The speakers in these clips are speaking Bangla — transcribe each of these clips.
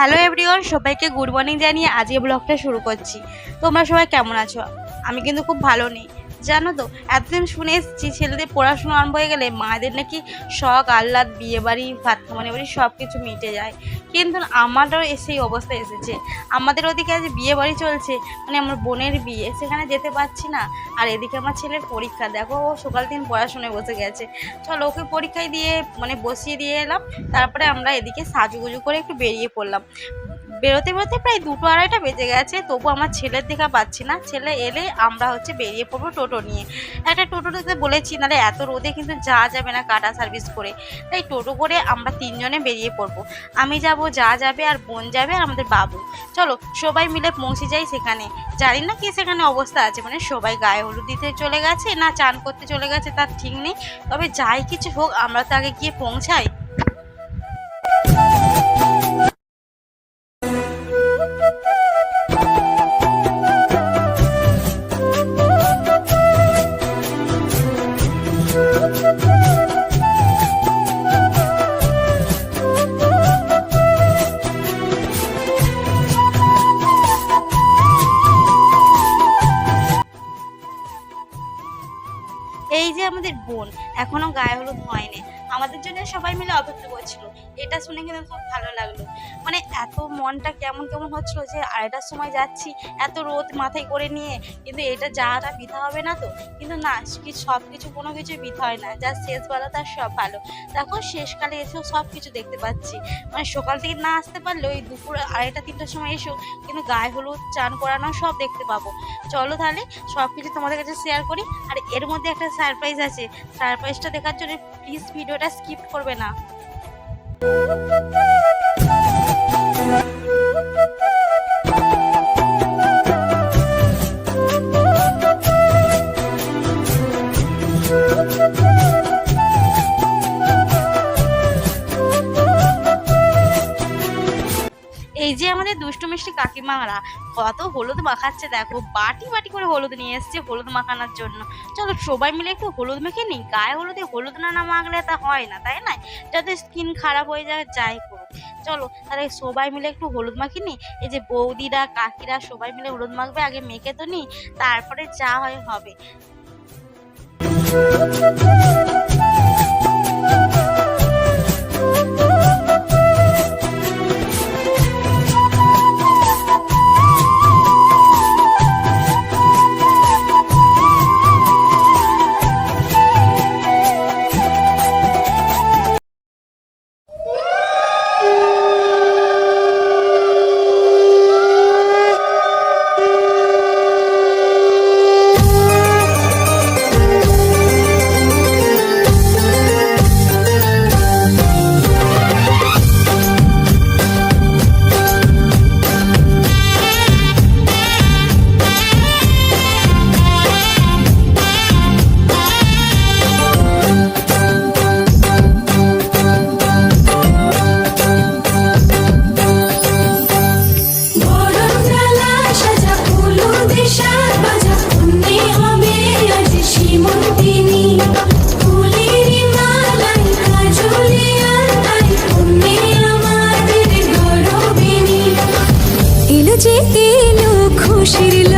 হ্যালো এভরিওয়ান, সবাইকে গুড মর্নিং জানিয়ে আজকে ব্লগটা শুরু করছি। তোমরা সবাই কেমন আছো? আমি কিন্তু খুব ভালো নেই। জানো তো, এতদিন শুনে এসেছি ছেলেদের পড়াশুনো আরম্ভ হয়ে গেলে মায়েদের নাকি শখ, আহ্লাদ বিয়ে বাড়ি ভাত খামানি বাড়ি সব কিছু মিটে যায়। কিন্তু আমারও সেই অবস্থা এসেছে। আমাদের ওদিকে আজ বিয়ে বাড়ি চলছে মানে আমার বোনের বিয়ে, সেখানে যেতে পারছি না। আর এদিকে আমার ছেলের পরীক্ষা, দেখো ও সকাল দিন পড়াশোনায় বসে গেছে। চলো ওকে পরীক্ষায় দিয়ে মানে বসিয়ে দিয়ে এলাম। তারপরে আমরা এদিকে সাজুগুজু করে একটু বেরিয়ে পড়লাম। বেরোতে বেরোতে প্রায় দুটো আড়াইটা বেজে গেছে। তবু আমার ছেলের দেখা পাচ্ছি না। ছেলে এলে আমরা হচ্ছে বেরিয়ে পড়ব টোটো নিয়ে। একটা টোটোতে বলেছি নাহলে এত রোদে কিন্তু যাওয়া যাবে না কাটা সার্ভিস করে। তাই টোটো করে আমরা তিনজনে বেরিয়ে পড়ব। আমি যাব, যা যাবে, আর বোন যাবে, আর আমাদের বাবু। চলো, সবাই মিলে পৌঁছে যাই সেখানে। জানি না কি সেখানে অবস্থা আছে মানে সবাই গায়ে হলুদ দিতে চলে গেছে, না চান করতে চলে গেছে, তার ঠিক নেই। তবে যাই কিছু হোক, আমরা তো আগে গিয়ে পৌঁছাই। বোন এখনও গায়ে হলুদ হয়নি আমাদের জন্য সবাই মিলে অপেক্ষা করছিল। এটা শুনে কিন্তু খুব ভালো লাগল। মানে এত মনটা কেমন কেমন হচ্ছিল যে আড়াইটার সময় যাচ্ছি, এত রোদ মাথায় করে নিয়ে, কিন্তু এটা যাওয়াটা বৃথা হবে না তো? কিন্তু না সব কিছু কোনো কিছু বৃথা হয় না। যা শেষ ভালো তার সব ভালো। দেখো, শেষকালে এসেও সব কিছু দেখতে পাচ্ছি। মানে সকাল থেকে না আসতে পারলে ওই দুপুর আড়াইটা, তিনটার সময় এসো কিন্তু গায়ে হলুদ, চান করানো সব দেখতে পাবো। চলো তাহলে সব কিছু তোমাদের কাছে শেয়ার করি। আর এর মধ্যে একটা সারপ্রাইজ আছে। সারপ্রাইজটা দেখার জন্য প্লিজ ভিডিওটা স্কিপ করবে না। কাকিমারা কত হলুদ মাখাচ্ছে দেখো। বাটি বাটি করে হলুদ নিয়ে এসছে হলুদ মাখানোর জন্য। চলো সবাই মিলে একটু হলুদ মেখে নিই। গায়ে হলুদে হলুদ না না মাখলে তা হয় না, তাই না? যাতে স্কিন খারাপ হয়ে যায়, যাই করুক। চলো তাহলে সবাই মিলে একটু হলুদ মাখি নিই। এই যে বৌদিরা, কাকিরা সবাই মিলে হলুদ মাখবে, আগে মেখে তো নিই, তারপরে যা হয় হবে। এলো খুশির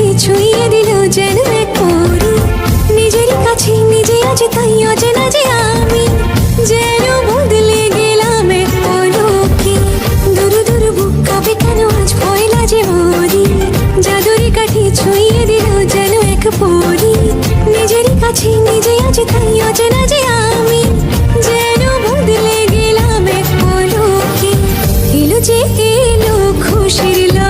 জাদুরি ছুঁয়ে দিল যেন এক পরি। নিজেরই কাছে নিজে আজ তাই অচেনা যে আমি। যেন বদলে গেলাম এক পলকে। দুরু দুরু বুক কাঁপে কেন আজ ভয় লাজে মরি। জাদুরি কাঠি ছুঁয়ে দিল যেন এক পরি। নিজেরই কাছে নিজে আজ তাই অচেনা যে আমি। যেন বদলে গেলাম এক পলকে। এলো যে এলো খুশির লগন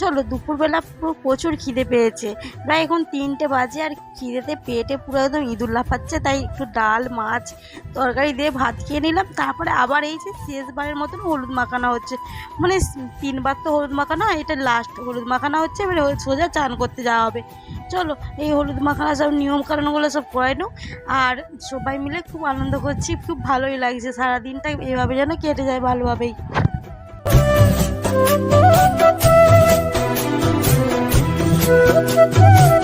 চলো দুপুরবেলা পুরো প্রচুর খিদে পেয়েছে। প্রায় এখন তিনটে বাজে আর খিদেতে পেটে পুরো একদম ইঁদুর লাফাচ্ছে তাই একটু ডাল মাছ তরকারি দিয়ে ভাত খেয়ে নিলাম। তারপরে আবার এই যে শেষবারের মতন হলুদ মাখানা হচ্ছে। মানে তিনবার তো হলুদ মাখানা হয়, এটা লাস্ট হলুদ মাখানা হচ্ছে এবারে সোজা চান করতে যাওয়া হবে। চলো এই হলুদ মাখানা সব নিয়ম কারণগুলো সব করে নাও। আর সবাই মিলে খুব আনন্দ করছি খুব ভালোই লাগছে সারাদিনটা এভাবে যেন কেটে যায় ভালোভাবেই। Oh, oh, oh,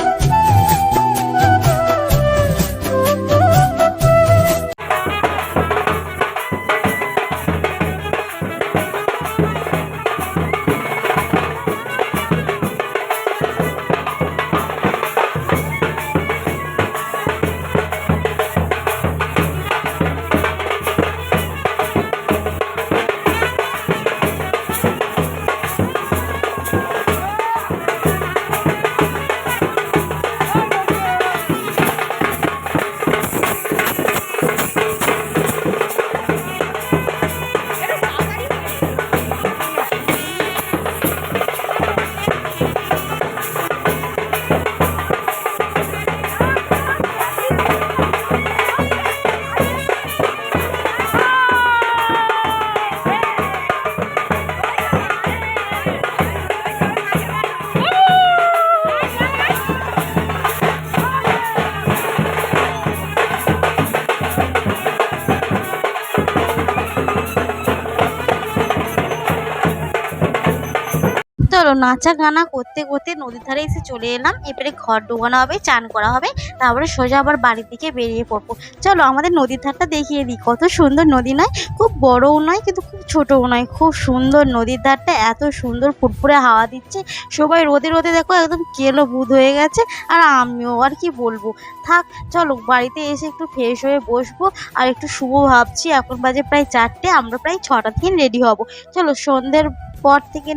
চলো নাচা গানা করতে করতে নদীর ধারে এসে চলে এলাম। এবারে ঘর ঢোকানো হবে, চান করা হবে। তারপরে সোজা আবার বাড়ির দিকে বেরিয়ে পড়ব। চলো আমাদের নদীর ধারটা দেখিয়ে দিই। কত সুন্দর নদী নয়, খুব বড়ও নয় কিন্তু খুব ছোটও নয়। খুব সুন্দর নদীর ধারটা, এত সুন্দর ফুরফুরে হাওয়া দিচ্ছে। সবাই রোদে রোদে দেখো একদম কেলো ভূত হয়ে গেছে। আর আমিও আর কি বলব। থাক, চলো বাড়িতে এসে একটু ফ্রেশ হয়ে বসবো। আর একটু শুভ ভাবছি। এখন বাজে প্রায় চারটে, আমরা প্রায় ছটা থেকে রেডি হব। চলো সন্ধ্যের পর থেকে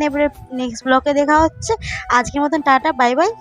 নেক্সট ব্লকে দেখা হচ্ছে। আজকের মতন টাটা বাই বাই